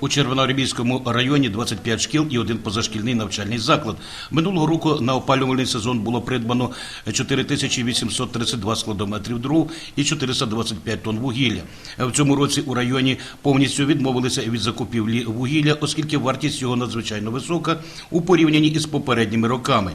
У Червоноармійському районі 25 шкіл і один позашкільний навчальний заклад. Минулого року на опалювальний сезон було придбано 4832 складометрів дров і 425 тонн вугілля. В цьому році у районі повністю відмовилися від закупівлі вугілля, оскільки вартість його надзвичайно висока у порівнянні із попередніми роками.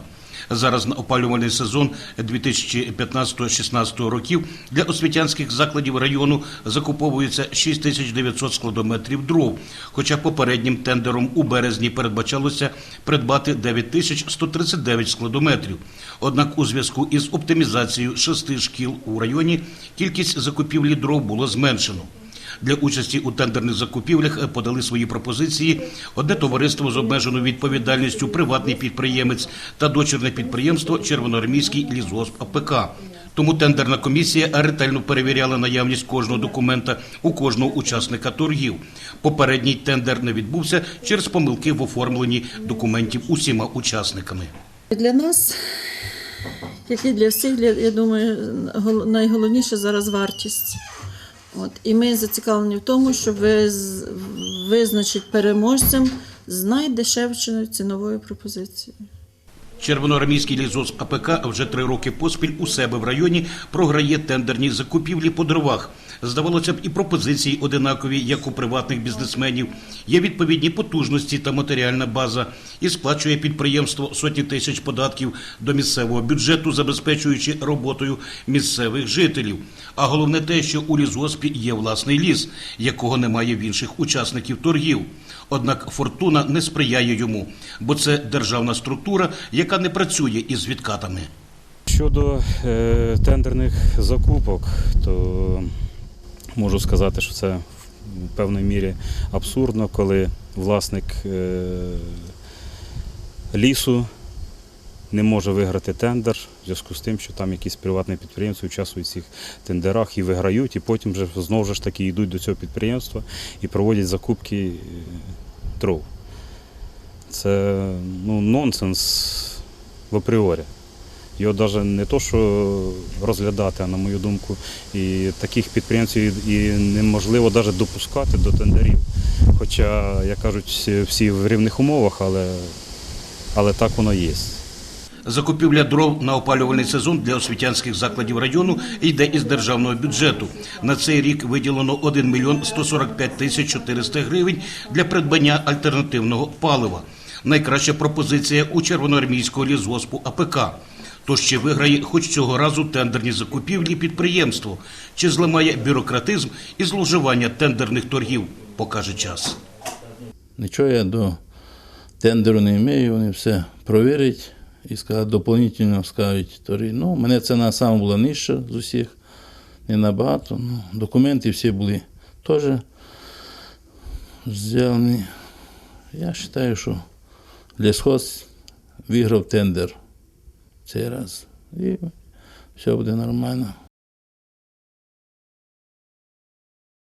Зараз на опалювальний сезон 2015-16 років для освітянських закладів району закуповується 6900 складометрів дров, хоча попереднім тендером у березні передбачалося придбати 9139 складометрів. Однак у зв'язку із оптимізацією шести шкіл у районі кількість закупівлі дров було зменшено. Для участі у тендерних закупівлях подали свої пропозиції одне товариство з обмеженою відповідальністю, приватний підприємець та дочірне підприємство Червоноармійський лісгосп АПК. Тому тендерна комісія ретельно перевіряла наявність кожного документа у кожного учасника торгів. Попередній тендер не відбувся через помилки в оформленні документів усіма учасниками. Для нас, як і для всіх, я думаю, гол- найголовніше зараз вартість. От. І ми зацікавлені в тому, щоб ви визначити переможцем з найдешевшою ціновою пропозицією. Червоноармійський лізос АПК вже три роки поспіль у себе в районі програє тендерні закупівлі по дровах. Здавалося б, і пропозиції одинакові, як у приватних бізнесменів. Є відповідні потужності та матеріальна база, і сплачує підприємство сотні тисяч податків до місцевого бюджету, забезпечуючи роботою місцевих жителів. А головне те, що у лісгоспі є власний ліс, якого немає в інших учасників торгів. Однак фортуна не сприяє йому, бо це державна структура, яка не працює із відкатами. Щодо е, тендерних закупок, то можу сказати, що це в певній мірі абсурдно, коли власник е, лісу не може виграти тендер в зв'язку з тим, що там якісь приватні підприємці участвують в цих тендерах і виграють, і потім вже знову ж таки йдуть до цього підприємства і проводять закупки е, дров. Це ну, нонсенс в апріорі. Його навіть не то, що розглядати, а на мою думку, і таких підприємців і неможливо навіть допускати до тендерів. Хоча, як кажуть, всі- в рівних умовах, але, але так воно є. Закупівля дров на опалювальний сезон для освітянських закладів району йде із державного бюджету. На цей рік виділено 1 мільйон 145 тисяч 400 гривень для придбання альтернативного палива. Найкраща пропозиція у червоноармійського лісгоспу АПК. Тож чи виграє хоч цього разу тендерні закупівлі підприємство, чи зламає бюрократизм і зловживання тендерних торгів, покаже час. Нічого я до тендеру не маю, вони все провірять і скажуть, доповнительно скажуть торі. Ну, мене ціна саме була нижча з усіх, не набагато. Ну, документи всі були теж зроблені. Я вважаю, що лісхоз виграв тендер цей раз. І все буде нормально.